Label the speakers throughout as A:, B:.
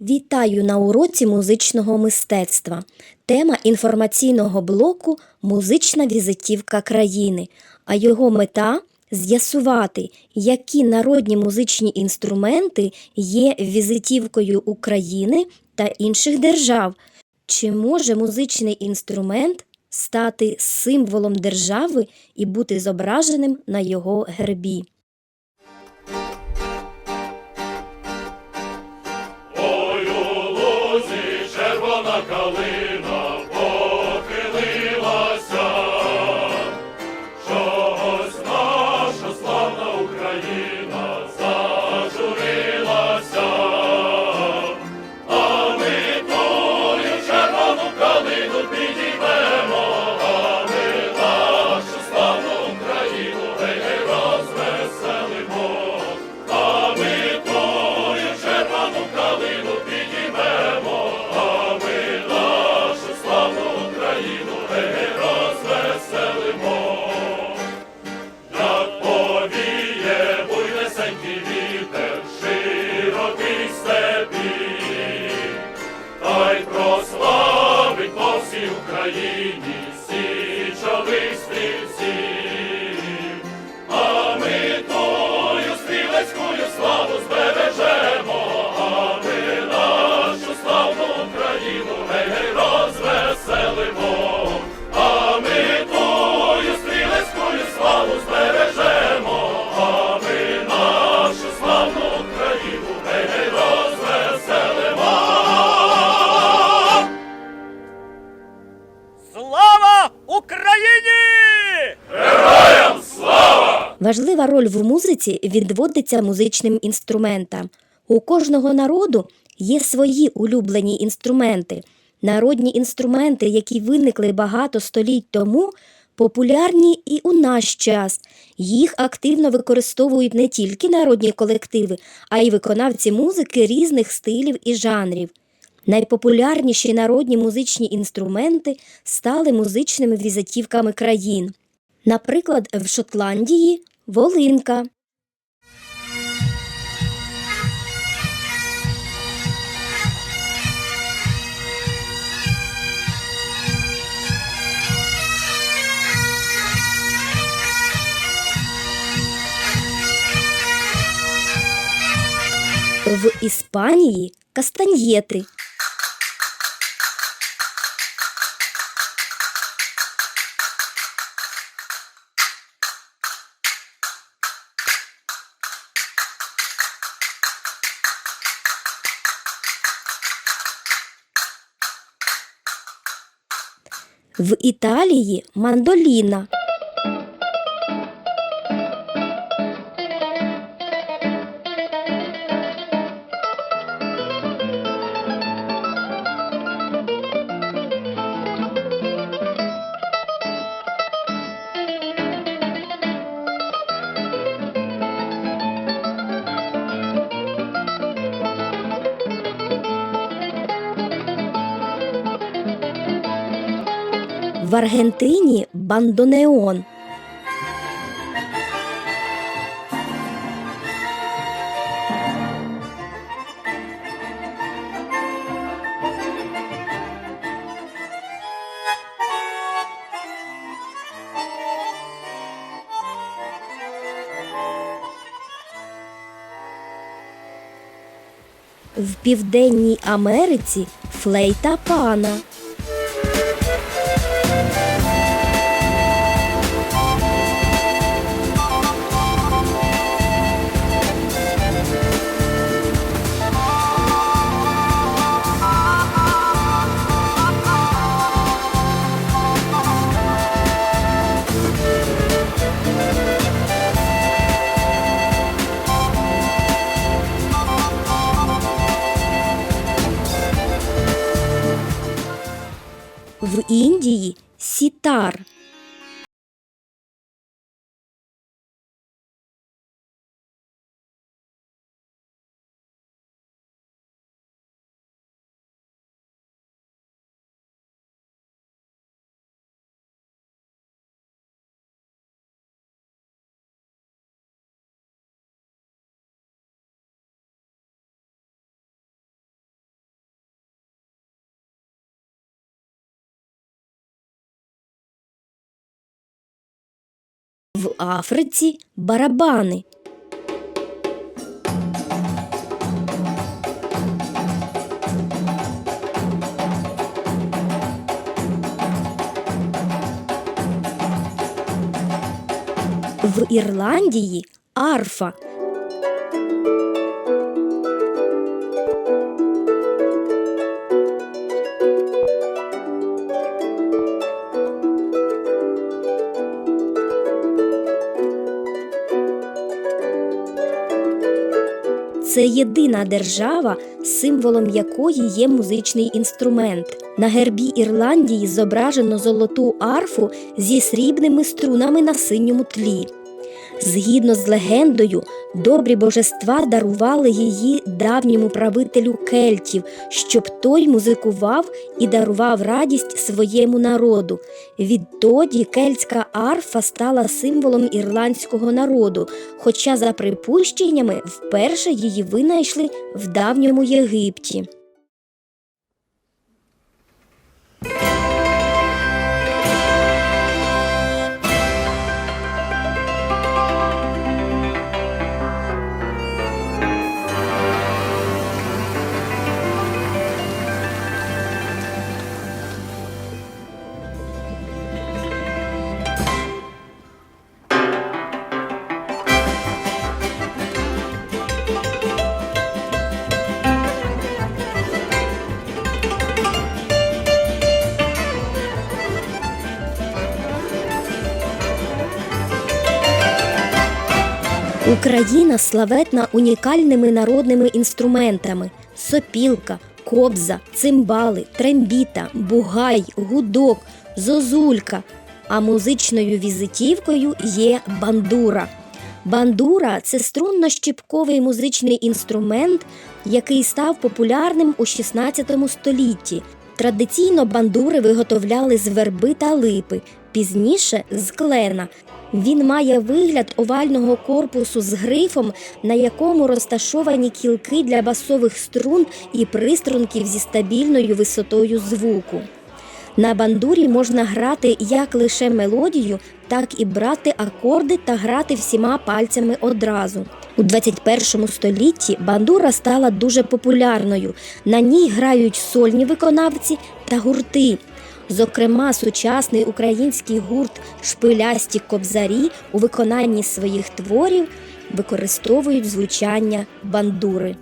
A: Вітаю на уроці музичного мистецтва. Тема інформаційного блоку Музична візитівка країни, а його мета з'ясувати, які народні музичні інструменти є візитівкою України та інших держав. Чи може музичний інструмент стати символом держави і бути зображеним на його гербі?
B: Україні
A: Важлива роль в музиці відводиться музичним інструментам. У кожного народу є свої улюблені інструменти. Народні інструменти, які виникли багато століть тому, популярні і у наш час. Їх активно використовують не тільки народні колективи, а й виконавці музики різних стилів і жанрів. Найпопулярніші народні музичні інструменти стали музичними візитівками країн. Наприклад, в Шотландії волинка. В Іспанії кастаньєти. В Італії мандоліна. В Аргентині бандонеон. В Південній Америці флейта пана. Індії сітар. Африці барабани. В Ірландії арфа. Це єдина держава, символом якої є музичний інструмент. На гербі Ірландії зображено золоту арфу зі срібними струнами на синьому тлі. Згідно з легендою, добрі божества дарували її давньому правителю кельтів, щоб той музикував і дарував радість своєму народу. Відтоді кельтська арфа стала символом ірландського народу, хоча, за припущеннями, вперше її винайшли в давньому Єгипті. Україна славетна унікальними народними інструментами: сопілка, кобза, цимбали, трембіта, бугай, гудок, зозулька. А музичною візитівкою є бандура. Бандура це струнно-щіпковий музичний інструмент, який став популярним у 16 столітті. Традиційно бандури виготовляли з верби та липи, пізніше з клена. Він має вигляд овального корпусу з грифом, на якому розташовані кілки для басових струн і приструнків зі стабільною висотою звуку. На бандурі можна грати як лише мелодію, так і брати акорди та грати всіма пальцями одразу. У 21 столітті бандура стала дуже популярною. На ній грають сольні виконавці та гурти. Зокрема, сучасний український гурт Шпилясті кобзарі у виконанні своїх творів використовують звучання бандури.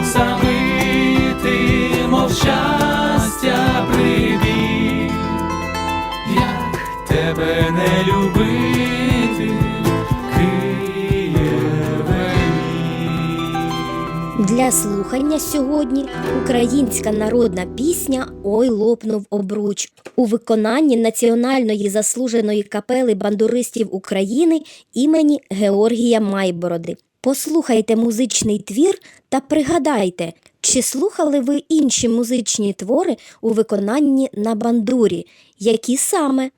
C: Вечорів оксамити, мов щастя прибіг, як тебе не любити.
A: Для слухання сьогодні українська народна пісня Ой лопнув обруч у виконанні Національної заслуженої капели бандуристів України імені Георгія Майбороди. Послухайте музичний твір та пригадайте, чи слухали ви інші музичні твори у виконанні на бандурі, які саме